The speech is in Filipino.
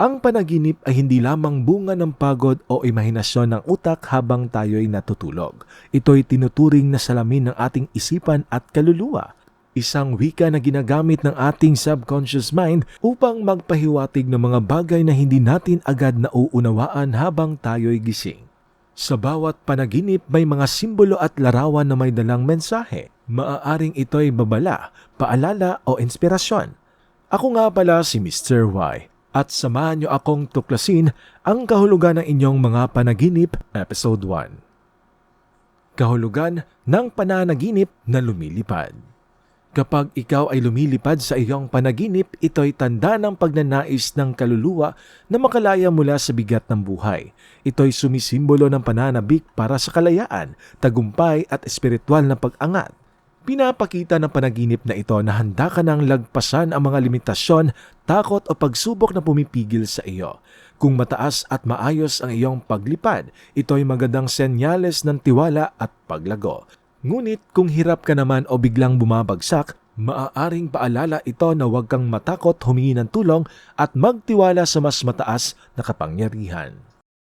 Ang panaginip ay hindi lamang bunga ng pagod o imahinasyon ng utak habang tayo'y natutulog. Ito'y tinuturing na salamin ng ating isipan at kaluluwa. Isang wika na ginagamit ng ating subconscious mind upang magpahiwatig ng mga bagay na hindi natin agad nauunawaan habang tayo'y gising. Sa bawat panaginip may mga simbolo at larawan na may dalang mensahe. Maaaring ito'y babala, paalala o inspirasyon. Ako nga pala si Mr. Y at samahan niyo akong tuklasin ang kahulugan ng inyong mga panaginip, Episode 1. Kahulugan ng pananaginip na lumilipad. Kapag ikaw ay lumilipad sa iyong panaginip, ito'y tanda ng pagnanais ng kaluluwa na makalaya mula sa bigat ng buhay. Ito'y sumisimbolo ng pananabik para sa kalayaan, tagumpay at espiritual na pag-angat. Pinapakita ng panaginip na ito na handa ka ng lagpasan ang mga limitasyon, takot o pagsubok na pumipigil sa iyo. Kung mataas at maayos ang iyong paglipad, ito ay magandang senyales ng tiwala at paglago. Ngunit kung hirap ka naman o biglang bumabagsak, maaaring paalala ito na huwag kang matakot humingi ng tulong at magtiwala sa mas mataas na kapangyarihan.